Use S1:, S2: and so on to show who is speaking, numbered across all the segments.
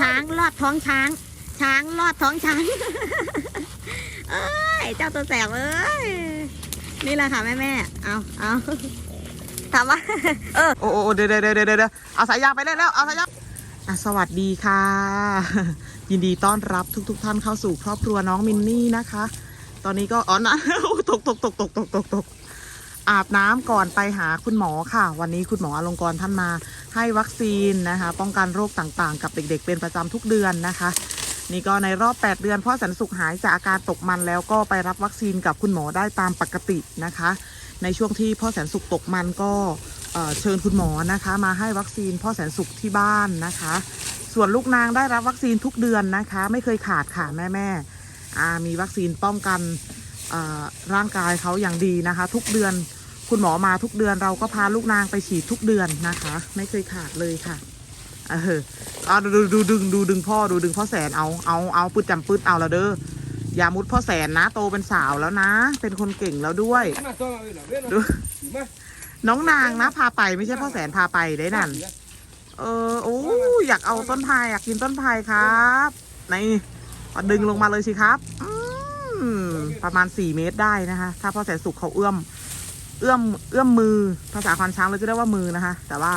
S1: ช้างลอดท้องช้าง ช้างลอดท้องช้าง เอ้ย เจ้าตัวแสบเอ้ย นี่แหละค่ะแม่แม่เอาเอาถามว่าเออ
S2: โอ้โอ้เดี๋ยวเดี๋ยวเดี๋ยวเดี๋ยวเอาสายยางไปเล่นแล้ว เอาสายยางอะสวัสดีค่ะ ยินดีต้อนรับทุกทุกๆท่านเข้าสู่ครอบครัวน้องมินนี่นะคะ ตอนนี้ก็อ๋อนะตกตกตกตกตกตกตกอาบน้ำก่อนไปหาคุณหมอค่ะ วันนี้คุณหมออลงกรท่านมา ให้วัคซีนนะคะ ป้องกันโรคต่างๆ กับเด็กๆ เป็นประจำทุกเดือนนะคะ นี่ก็ในรอบ 8 เดือนพ่อสันสุขหายจากอาการตกมันแล้วก็ไปรับวัคซีนกับคุณหมอได้ตามปกตินะคะ ในช่วงที่พ่อแสนสุขตกมันก็เเชิญคุณหมอนะคะ มาให้วัคซีนพ่อแสนสุขที่บ้านนะคะ ส่วนลูกนางได้รับวัคซีนทุกเดือนนะคะ ไม่เคยขาดค่ะแม่แม่มีวัคซีนป้องกันร่างกายเขาอย่างดีนะคะ ทุกเดือน คุณหมอมาทุกเดือนเราก็พาลูกนางไปฉีดทุกเดือนนะคะ ไม่เคยขาดเลยค่ะเออเอาดูดูดึงดูดึงพ่อดูดึงพ่อแสนเอาเอาเอาปืดจำปืดเอาละเด้ออย่ามุดพ่อแสนนะโตเป็นสาวแล้วนะ เป็นคนเก่งแล้วด้วยดูน้องนางนะ พาไปไม่ใช่พ่อแสนพาไปได้นั่น เออโอ้อยากเอาต้นพายอยากกินต้นพายครับนี่ดึงลงมาเลยสิครับอืมประมาณสี่เมตรได้นะคะ ถ้าพ่อแสนสุขเขาเอื้อม เอื้อมเอื้อมมือภาษาควานช้างเราจะเรียกว่ามือนะคะ แต่ว่า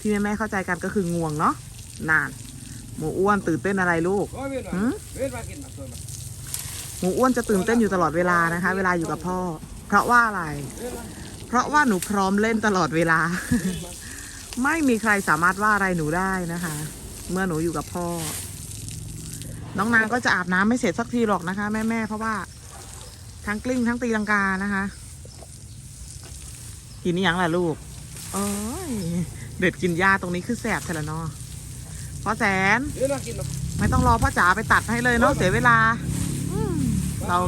S2: ที่แม่ๆเข้าใจกันก็คืองวงเนาะนาน หมูอ้วนตื่นเต้นอะไรลูก
S3: Có biết là.
S2: Ừ.
S3: Biết mà kìm mà thôi mà.
S2: หมูอ้วนจะตื่นเต้นอยู่ตลอดเวลานะคะ เวลาอยู่กับพ่อ เพราะว่าอะไร
S3: Biết mà.
S2: เพราะว่าหนูพร้อมเล่นตลอดเวลา ไม่มีใครสามารถว่าอะไรหนูได้นะคะ เมื่อหนูอยู่กับพ่อ น้องนางก็จะอาบน้ำไม่เสร็จสักทีหรอกนะคะแม่แม่ๆเพราะว่าทั้งกลิ้งทั้งตีลังกานะคะ กินนี่ยังล่ะลูกโอ้ยเด็ดกินหญ้าตรงนี้คือแสบใช่ละเนาะพ่อแสน
S3: Biết mà kìm mà.
S2: ไม่ต้องรอพ่อจ๋าไปตัดให้เลยเนาะเสียเวลาอืมเรา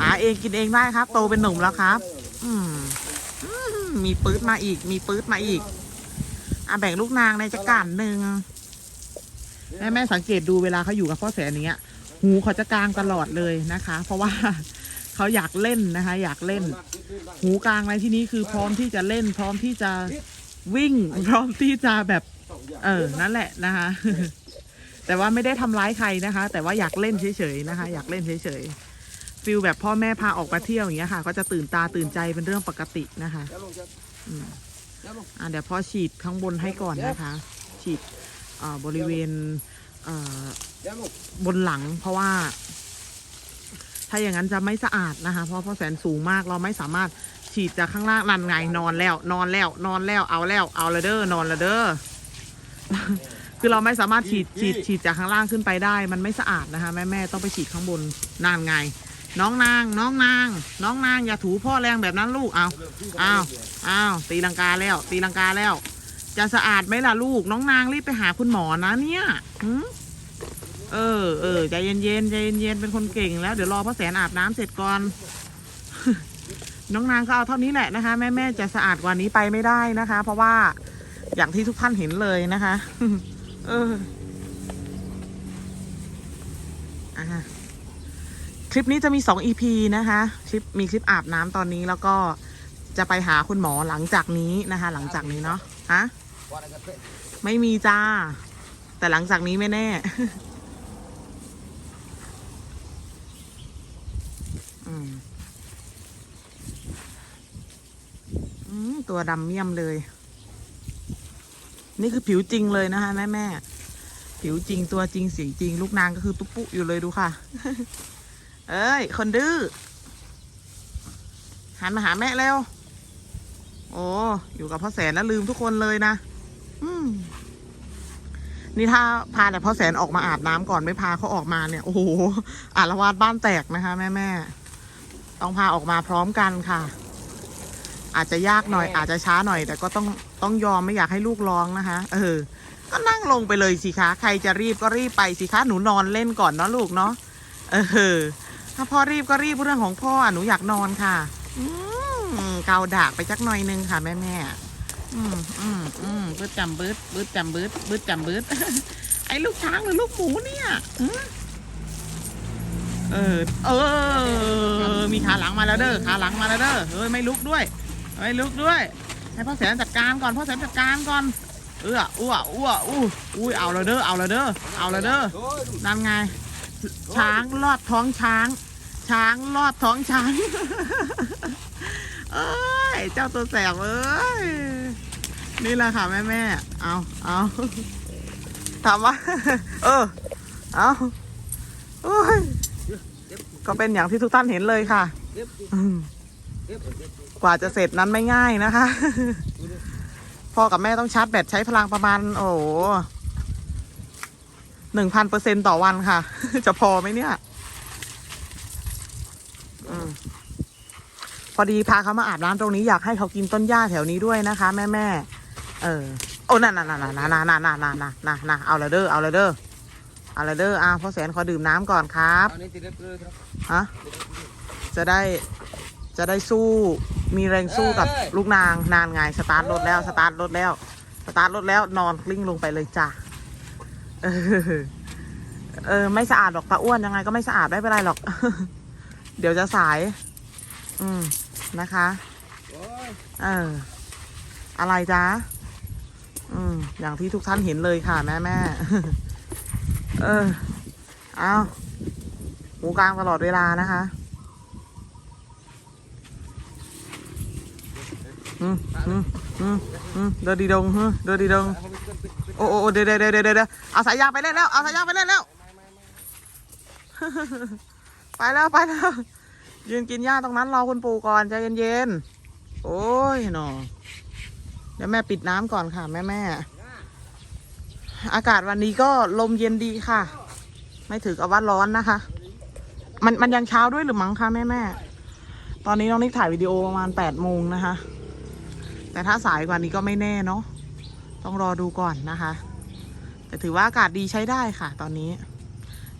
S2: หาเองกินเองได้ครับ โตเป็นหนุ่มแล้วครับ อืมอืมมีปื๊ดมาอีก มีปื๊ดมาอีกอะแบ่งลูกนางในจักรานหนึ่งแม่แม่สังเกตดูเวลาเขาอยู่กับพ่อแสนอย่างเนี้ย หูเขาจะกลางตลอดเลยนะคะ เพราะว่า เขาอยากเล่นนะคะ อยากเล่น หูกลางในที่นี้คือพร้อมที่จะเล่น พร้อมที่จะวิ่ง พร้อมที่จะแบบ เออนั่นแหละนะคะ แต่ว่าไม่ได้ทำร้ายใครนะคะ แต่ว่าอยากเล่นเฉยๆนะคะ อยากเล่นเฉยๆฟิลแบบพ่อแม่พาออกมาเที่ยวอย่างเงี้ยค่ะ ก็จะตื่นตาตื่นใจเป็นเรื่องปกตินะคะ
S3: Chép luôn, chép.
S2: อืม
S3: Chép luôn.
S2: อะเดี๋ยวพ่อฉีดข้างบนให้ก่อนนะคะ ฉีดอ่อบริเวณอ่อ
S3: Chép luôn.
S2: บนหลังเพราะว่า ถ้าอย่างนั้นจะไม่สะอาดนะคะ เพราะพ่อแสนสูงมากเราไม่สามารถฉีดจากข้างล่างนั่นไงนอนแล้ว นอนแล้ว นอนแล้วเอาแล้วเอาละเด้อนอนละเด้อคือเราไม่สามารถฉีดฉีดฉีดจากข้างล่างขึ้นไปได้ มันไม่สะอาดนะคะ แม่แม่ต้องไปฉีดข้างบนนานไง น้องนาง น้องนาง น้องนางอย่าถูพ่อแรงแบบนั้นลูกเอาเอาเอาตีลังกาแล้ว ตีลังกาแล้ว จะสะอาดไหมล่ะลูก น้องนางรีบไปหาคุณหมอนะเนี่ยหืม เออเออใจเย็นเย็นใจเย็นเย็นเป็นคนเก่งแล้วเดี๋ยวรอพ่อแสนอาบน้ำเสร็จก่อน น้องนางก็เอาเท่านี้แหละนะคะ แม่แม่ๆจะสะอาดกว่านี้ไปไม่ได้นะคะ เพราะว่าอย่างที่ทุกท่านเห็นเลยนะคะ เอออะคลิปนี้จะมีสอง EP นะคะ คลิปมีคลิปอาบน้ำตอนนี้แล้วก็จะไปหาคุณหมอหลังจากนี้นะคะ หลังจากนี้เนาะฮะไม่มีจ้า แต่หลังจากนี้ไม่แน่ อืมตัวดำเมี่ยมเลย นี่คือผิวจริงเลยนะคะแม่แม่ผิวจริงตัวจริงเสียงจริง ลูกนางก็คือตุ๊ปุอยู่เลยดูค่ะ เอ้ย คนดื้อหันมาหาแม่เร็วโอ้อยู่กับพ่อแสนแล้วลืมทุกคนเลยนะอืมนี่ถ้าพาแต่พ่อแสนออกมาอาบน้ำก่อนไม่พาเขาออกมาเนี่ย โอ้โหอารวาสบ้านแตกนะคะ แม่แม่ ต้องพาออกมาพร้อมกันค่ะ อาจจะยากหน่อย อาจจะช้าหน่อย แต่ก็ต้องต้องยอมไม่อยากให้ลูกร้องนะคะ เออ ก็นั่งลงไปเลยสิคะใครจะรีบก็รีบไปสิคะหนูนอนเล่นก่อนเนาะลูกเนาะเออ ถ้าพ่อรีบก็รีบเรื่องของพ่ออะหนูอยากนอนค่ะ อืมเกาดากไปจักหน่อยนึงค่ะแม่แม่ๆอืมอืมอืมบืดจำบืดบืดจำบืดบืดจำบืดไอ้ลูกช้างหรือลูกหมูเนี่ยหือ เออ เออ มีขาหลังมาแล้วเด้อ ขาหลังมาแล้วเด้อ เฮ้ย ไม่ลุกด้วย ไม่ลุกด้วย ให้พ่อแสนจัดการก่อน พ่อแสนจัดการก่อน เอื้ออ้วอ้วอู้อุ้ย เอาลยเด้อ เอาลยเด้อ เอาลยเด้อ นั่นไง ช้างลอดท้องช้าง ช้างลอดท้องช้าง เอ้ย เจ้าตัวแสบเอ้ย นี่แหละค่ะแม่แม่เอาเอาถามว่า เออ เอาโอ้ย ก็เป็นอย่างที่ทุกท่านเห็นเลยค่ะกว่าจะเสร็จนั้นไม่ง่ายนะคะ พ่อกับแม่ต้องชาร์จแบตใช้พลังประมาณ โอ้หนึ่งพันเปอร์เซ็นต่อวันค่ะ จะพอไหมเนี่ยอพอดีพาเขามาอาบน้ำตรงนี้อยากให้เขากินต้นหญ้าแถวนี้ด้วยนะคะ แม่แม่เออ โอ้น่ะน่ะน่ะน่ะน่ะน่ะน่ะน่ะน่ะน่ะน่นเอาละเด้อเอาละเด้อ อาละเด้ออะพ่อแสนขอดื่มน้ำก่อนครับ
S3: เอานี่ติดเด็บเลยครับ
S2: ฮะจะได้จะได้สู้มีแรงสู้กับลูกนางนานไงสตาร์ทรถแล้วสตาร์ทรถแล้วสตาร์ทรถแล้วนอนกลิ้งลงไปเลยจ้ะเออเออ ไม่สะอาดหรอกตาอ้วนยังไงก็ไม่สะอาดไม่เป็นไรหรอก เดี๋ยวจะสาย อืมนะคะ
S3: โอ้ย
S2: เอออะไรจ๊ะอืมอย่างที่ทุกท่านเห็นเลยค่ะ แม่แม่ เออ เอาหูกลางตลอดเวลานะคะอืมอืมอืมอืมเดินดีดงฮึเดินดีดงโอ้โอ้โอ้เดเดี๋ยวเดี๋ยวเดี๋ยวเดี๋ยวเอาสายยางไปเล่นแล้ว เอาสายยางไปเล่นแล้ว ไปแล้วไปแล้ว ยืนกินหญ้าตรงนั้นรอคุณปู่ก่อนใจเย็นๆ โอ้ยหนอเดี๋ยวแม่ปิดน้ำก่อนค่ะแม่แม่ อากาศวันนี้ก็ลมเย็นดีค่ะ ไม่ถือกับว่าร้อนนะคะ มันมันยังเช้าด้วยหรือมั้งคะแม่แม่ตอนนี้น้องนิกถ่ายวิดีโอประมาณแปดโมงนะคะ แต่ถ้าสายกว่านี้ก็ไม่แน่เนาะต้องรอดูก่อนนะคะ แต่ถือว่าอากาศดีใช้ได้ค่ะ ตอนนี้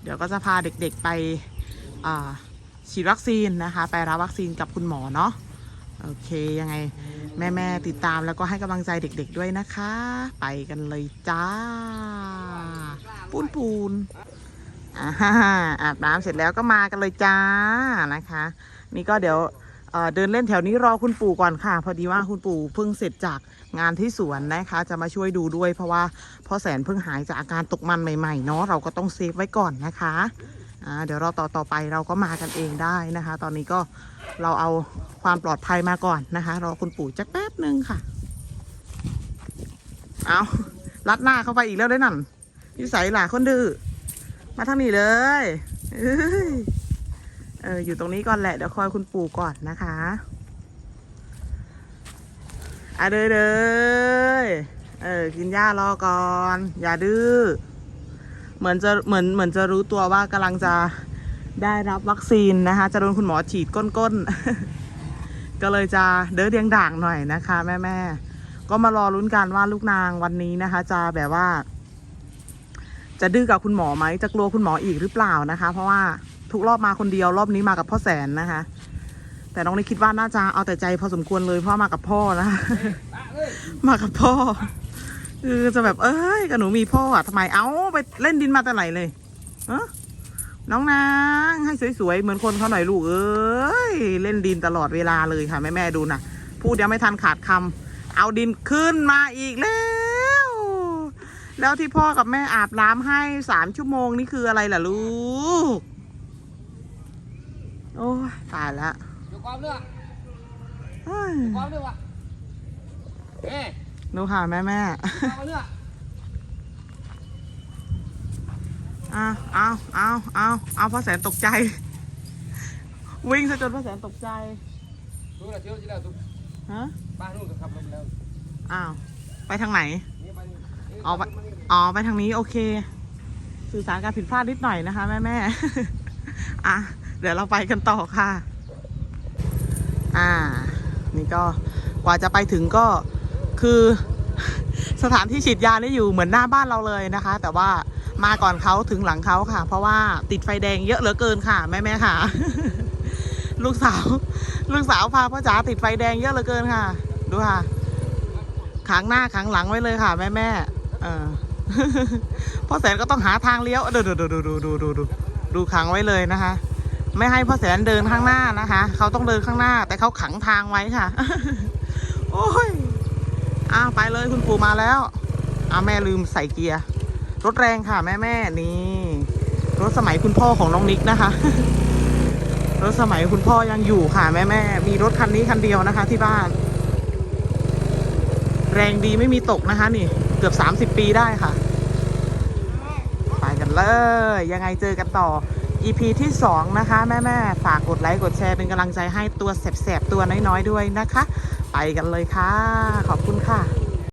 S2: เดี๋ยวก็จะพาเด็กๆไปฉีดวัคซีนนะคะ ไปรับวัคซีนกับคุณหมอเนาะโอเคยังไง แม่ๆติดตามแล้วก็ให้กำลังใจเด็กๆด้วยนะคะ ไปกันเลยจ้า ปูนปูนอาบน้ำเสร็จแล้วก็มากันเลยจ้านะคะ นี่ก็เดี๋ยวเดินเล่นแถวนี้รอคุณปู่ก่อนค่ะ พอดีว่าคุณปู่เพิ่งเสร็จจากงานที่สวนนะคะ จะมาช่วยดูด้วยเพราะว่าพ่อแสนเพิ่งหายจากอาการตกมันใหม่ๆเนาะเราก็ต้องเซฟไว้ก่อนนะคะ อ่าเดี๋ยวเราต่อต่อไปเราก็มากันเองได้นะคะ ตอนนี้ก็เราเอาความปลอดภัยมาก่อนนะคะรอคุณปู่จักแป๊บนึงค่ะ เอาลัดหน้าเข้าไปอีกแล้วได้นั่นนิสัยหล่ะคนดื้อมาทางนี้เลยเอ้ยเอออยู่ตรงนี้ก่อนแหละเดี๋ยวคอยคุณปู่ก่อนนะคะอะเด้อเด้อเออกินหญ้ารอก่อน อย่าดื้อ เหมือนจะเหมือนเหมือนจะรู้ตัวว่ากำลังจะได้รับวัคซีนนะคะ จะโดนคุณหมอฉีดก้นๆ ก็เลยจะเด้อเดียงด่างหน่อยนะคะ แม่แม่ก็มารอลุ้นกันว่าลูกนางวันนี้นะคะ จะแบบว่า จะดื้อกับคุณหมอไหมจะกลัวคุณหมออีกหรือเปล่านะคะ เพราะว่าทุกรอบมาคนเดียวรอบนี้มากับพ่อแสนนะคะ แต่น้องนี่คิดว่าน่าจะเอาแต่ใจพอสมควรเลยเพราะมากับพ่อนะคะมากับพ่อ คือจะแบบเอ้ยกับหนูมีพ่ออะทำไมเอ้าไปเล่นดินมาแต่ไหนเลยเออน้องนางให้สวยๆเหมือนคนเขาหน่อยลูกเอ้ยเล่นดินตลอดเวลาเลยค่ะแม่แม่ๆดูนะพูดยังไม่ทันขาดคำเอาดินขึ้นมาอีกแล้ว แล้วที่พ่อกับแม่อาบน้ำให้สามชั่วโมงนี่คืออะไรล่ะลูกโอ้ยตายแล้ว
S3: เดี๋ยวความเนื้อ
S2: เฮ้ย
S3: ความเนื้อวะเอ๊ะ
S2: ดูค่ะแม่แม่
S3: ความเนื้อ
S2: เอาเอาเอาเอาเอาพ่อแสนตกใจ วิ่งซะจนพ่อแสนตกใจ
S3: ดูนะเที่ยวที่แล้วทุก
S2: ฮะ
S3: บ้านนู้นก็ขับรถแล้ว
S2: อ้าวไปทางไหน
S3: นี่ไปนี่
S2: เอาไปอ๋อไปทางนี้โอเค สื่อสารการผิดพลาดนิดหน่อยนะคะแม่แม่อะเดี๋ยวเราไปกันต่อค่ะ อ่า นี่ก็กว่าจะไปถึงก็ คือสถานที่ฉีดยานี่อยู่เหมือนหน้าบ้านเราเลยนะคะ แต่ว่ามาก่อนเขาถึงหลังเขาค่ะ เพราะว่าติดไฟแดงเยอะเหลือเกินค่ะ แม่แม่ค่ะ ลูกสาว ลูกสาวพาพ่อจ๋าติดไฟแดงเยอะเหลือเกินค่ะ ดูค่ะขังหน้าขังหลังไว้เลยค่ะ แม่แม่เออพ่อแสนก็ต้องหาทางเลี้ยวดูดูดูดูดูดูดูดูดูขังไว้เลยนะคะ ไม่ให้พ่อแสนเดินข้างหน้านะคะ เขาต้องเดินข้างหน้า แต่เขาขังทางไว้ค่ะ โอ้ย อ้าวไปเลยคุณปู่มาแล้วเอาแม่ลืมใส่เกียร์ รถแรงค่ะแม่แม่นี่ รถสมัยคุณพ่อของน้องนิกนะคะ รถสมัยคุณพ่อยังอยู่ค่ะแม่แม่มีรถคันนี้คันเดียวนะคะ ที่บ้าน แรงดีไม่มีตกนะคะ นี่ เกือบ30ปีได้ค่ะ ไปกันเลย ยังไงเจอกันต่อ EP ที่ 2 นะคะแม่แม่ ๆ ฝากกดไลค์ กดแชร์เป็นกำลังใจให้ตัวแสบๆ ตัวน้อย ๆ ด้วยนะคะ ไปกันเลยค่ะ ขอบคุณค่ะ